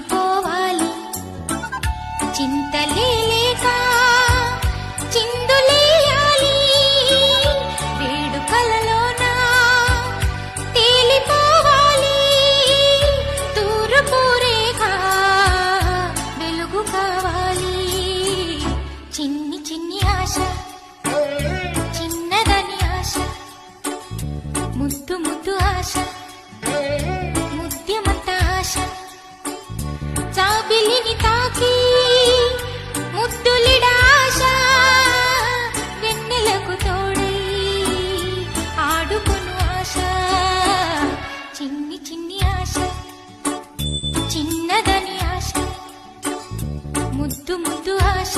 పారిపోవాలి చింతలే లేక చిందులేయాలి వేడుకలలోన తేలిపోవాలి. తూరుపూరేక వెలుగు కావాలి. చిన్ని చిన్ని ఆశ చిన్నదని ఆశ ముద్దు ముద్దు ఆశ. వెలిని తాకి ముద్దులిడాశ వెన్నెలకు తోడై ఆడుకును ఆశ. చిన్ని చిన్ని ఆశ చిన్నదని ఆశ ముద్దు ముద్దు ఆశ.